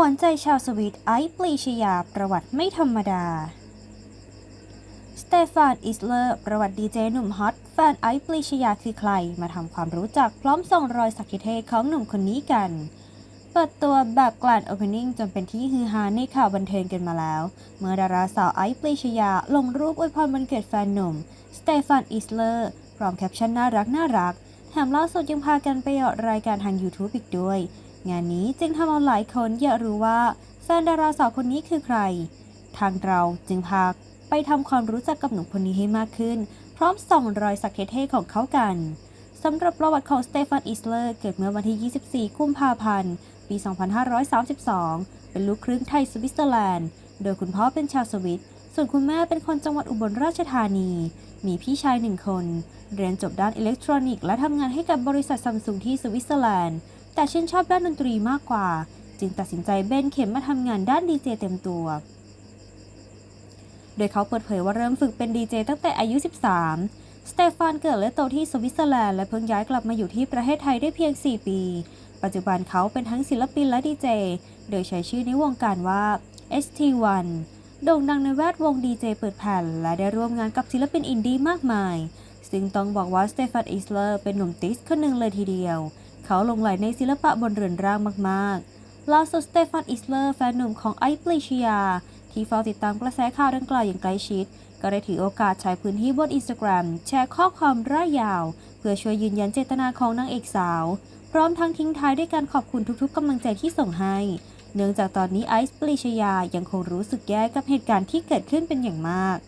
หวานใจชาวสวีดไอซ์ปรีชยาประวัติไม่ธรรมดา สเตฟานอิสเลอร์ ประวัติดีเจหนุ่มฮอตแฟนไอซ์ปรีชยาคือใคร มาทำความรู้จักพร้อมส่งรอยสักทิเทศของหนุ่มคนนี้กัน เปิดตัวแบบกลานโอเพนนิ่งจนเป็นที่ฮือฮาในข่าวบันเทิงกันมาแล้ว เมื่อดาราสาวไอซ์ปรีชยาลงรูปอวยพรวันเกิดแฟนหนุ่ม สเตฟานอิสเลอร์พร้อมแคปชั่นน่ารักน่ารักแถมล่าสุดยังพากันไปออกรายการทาง YouTube อีกด้วย งานนี้จึงทำเอาหลายคนอยากรู้ว่าแฟนดาราสาวคนนี้คือใคร ทางเราจึงพาไปทำความรู้จักกับหนุ่มคนนี้ให้มากขึ้น พร้อมส่องรอยสักเท่ๆของเขากันสำหรับประวัติของสเตฟานอิสเลอร์เกิดเมื่อวันที่ 24 กุมภาพันธ์ ปี 2532 เป็นลูกครึ่งไทยสวิตเซอร์แลนด์ โดยคุณพ่อเป็นชาวสวิต ส่วนคุณแม่เป็นคนจังหวัดอุบลราชธานี มีพี่ชายหนึ่งคน เรียนจบด้านอิเล็กทรอนิกส์และทำงานให้กับบริษัทซัมซุงที่สวิตเซอร์แลนด์ แต่ชื่นชอบด้านดนตรีมากกว่า จึงตัดสินใจเบนเข็มมาทำงานด้านดีเจเต็มตัว โดยเขาเปิดเผยว่าเริ่มฝึกเป็นดีเจตั้งแต่อายุ 13 สเตฟานเกิดและโตที่สวิตเซอร์แลนด์และเพิ่งย้ายกลับมาอยู่ที่ประเทศไทยได้เพียง 4 ปี ปัจจุบันเขาเป็นทั้งศิลปินและดีเจ โดยใช้ชื่อในวงการว่า ST1 โด่งดังในแวดวงดีเจเปิดแผ่น และได้ร่วมงานกับศิลปินอินดี้มากมาย ซึ่งต้องบอกว่าสเตฟานอิสเลอร์เป็นหนุ่มติสคนหนึ่งเลยทีเดียว เขาลงไหลในศิลปะบนเรือนร่างมากๆ ล่าสุดสเตฟานอิสเลอร์แฟนหนุ่มของไอซ์ปลีเชียที่เฝ้าติดตามกระแสข่าวดังกล่าวอย่างใกล้ชิด ก็ได้ถือโอกาสใช้พื้นที่บนอินสตาแกรมแชร์ข้อความร่ายยาว เพื่อช่วยยืนยันเจตนาของนางเอกสาว พร้อมทั้งทิ้งท้ายด้วยการขอบคุณทุกๆกำลังใจที่ส่งให้ เนื่องจากตอนนี้ไอซ์ปลีชยายังคงรู้สึกแย่กับเหตุการณ์ที่เกิดขึ้นเป็นอย่างมาก